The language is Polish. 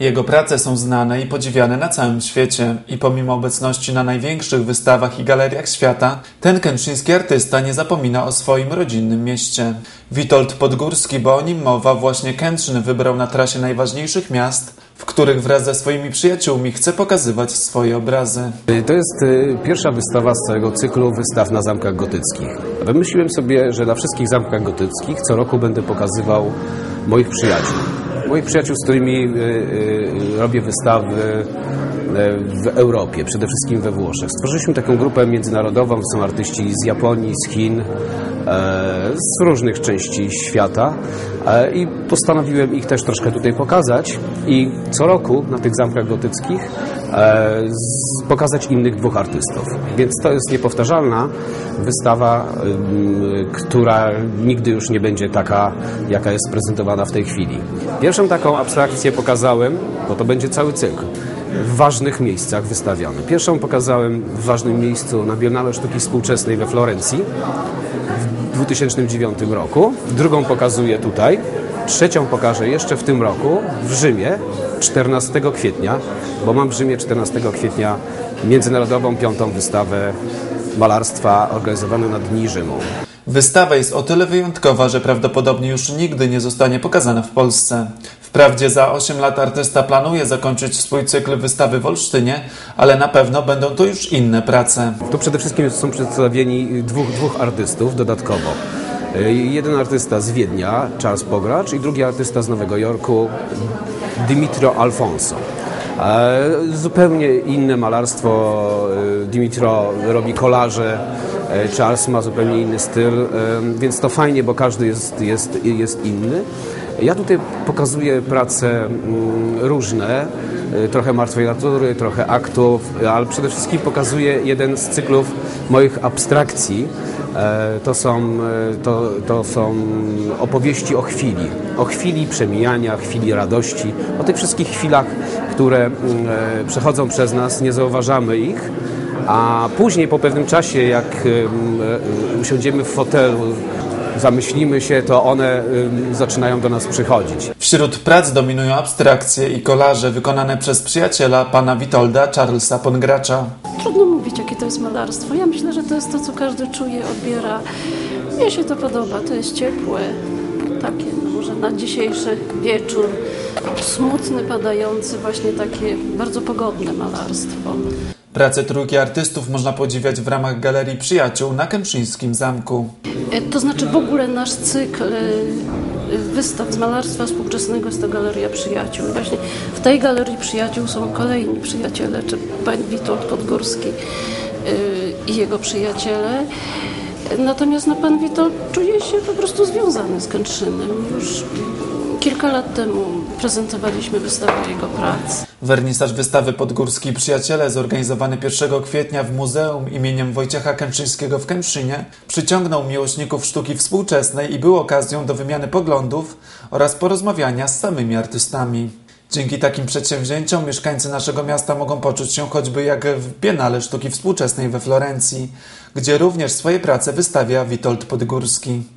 Jego prace są znane i podziwiane na całym świecie i pomimo obecności na największych wystawach i galeriach świata, ten kętrzyński artysta nie zapomina o swoim rodzinnym mieście. Witold Podgórski, bo o nim mowa, właśnie Kętrzyn wybrał na trasie najważniejszych miast, w których wraz ze swoimi przyjaciółmi chce pokazywać swoje obrazy. To jest y, pierwsza wystawa z całego cyklu wystaw na zamkach gotyckich. Wymyśliłem sobie, że na wszystkich zamkach gotyckich co roku będę pokazywał moich przyjaciół. Moich przyjaciół, z którymi y, y, robię wystawy w Europie, przede wszystkim we Włoszech. Stworzyliśmy taką grupę międzynarodową, są artyści z Japonii, z Chin, e, z różnych części świata e, i postanowiłem ich też troszkę tutaj pokazać i co roku na tych zamkach gotyckich e, pokazać innych dwóch artystów. Więc to jest niepowtarzalna wystawa, która nigdy już nie będzie taka, jaka jest prezentowana w tej chwili. Pierwszą taką abstrakcję pokazałem, bo to będzie cały cykl, w ważnych miejscach wystawiony. Pierwszą pokazałem w ważnym miejscu na Biennale Sztuki Współczesnej we Florencji w 2009 roku. Drugą pokazuję tutaj. Trzecią pokażę jeszcze w tym roku w Rzymie 14 kwietnia, bo mam w Rzymie 14 kwietnia międzynarodową piątą wystawę malarstwa organizowaną na Dni Rzymu. Wystawa jest o tyle wyjątkowa, że prawdopodobnie już nigdy nie zostanie pokazana w Polsce. Wprawdzie za 8 lat artysta planuje zakończyć swój cykl wystawy w Olsztynie, ale na pewno będą to już inne prace. Tu przede wszystkim są przedstawieni dwóch, dwóch artystów dodatkowo. Y, Jeden artysta z Wiednia, Charles Pogracz, i drugi artysta z Nowego Jorku, Dimitro Alfonso. E, Zupełnie inne malarstwo. y, Dimitro robi kolaże, Charles ma zupełnie inny styl, e, więc to fajnie, bo każdy jest, jest, jest inny. Ja tutaj pokazuję prace mm, różne, y, trochę martwej natury, trochę aktów, ale przede wszystkim pokazuję jeden z cyklów moich abstrakcji. E, To są, e, to, to są opowieści o chwili, o chwili przemijania, chwili radości, o tych wszystkich chwilach, które mm, e, przechodzą przez nas, nie zauważamy ich, a później po pewnym czasie, jak e, usiądziemy w fotelu, zamyślimy się, to one zaczynają do nas przychodzić. Wśród prac dominują abstrakcje i kolaże wykonane przez przyjaciela pana Witolda Charlesa Pongracza. Trudno mówić, jakie to jest malarstwo. Ja myślę, że to jest to, co każdy czuje, odbiera. Mnie się to podoba, to jest ciepłe, takie no może na dzisiejszy wieczór, smutny, padający, właśnie takie bardzo pogodne malarstwo. Pracę trójki artystów można podziwiać w ramach Galerii Przyjaciół na Kętrzyńskim Zamku. E, To znaczy w ogóle nasz cykl e, wystaw z malarstwa współczesnego jest to Galeria Przyjaciół. I właśnie w tej Galerii Przyjaciół są kolejni przyjaciele, czy pan Witold Podgórski e, i jego przyjaciele. Natomiast no, pan Witold czuje się po prostu związany z Kętrzynem. Już kilka lat temu prezentowaliśmy wystawę jego prac. Wernisaż wystawy Podgórski Przyjaciele zorganizowany 1 kwietnia w Muzeum imieniem Wojciecha Kętrzyńskiego w Kętrzynie przyciągnął miłośników sztuki współczesnej i był okazją do wymiany poglądów oraz porozmawiania z samymi artystami. Dzięki takim przedsięwzięciom mieszkańcy naszego miasta mogą poczuć się choćby jak w Biennale Sztuki Współczesnej we Florencji, gdzie również swoje prace wystawia Witold Podgórski.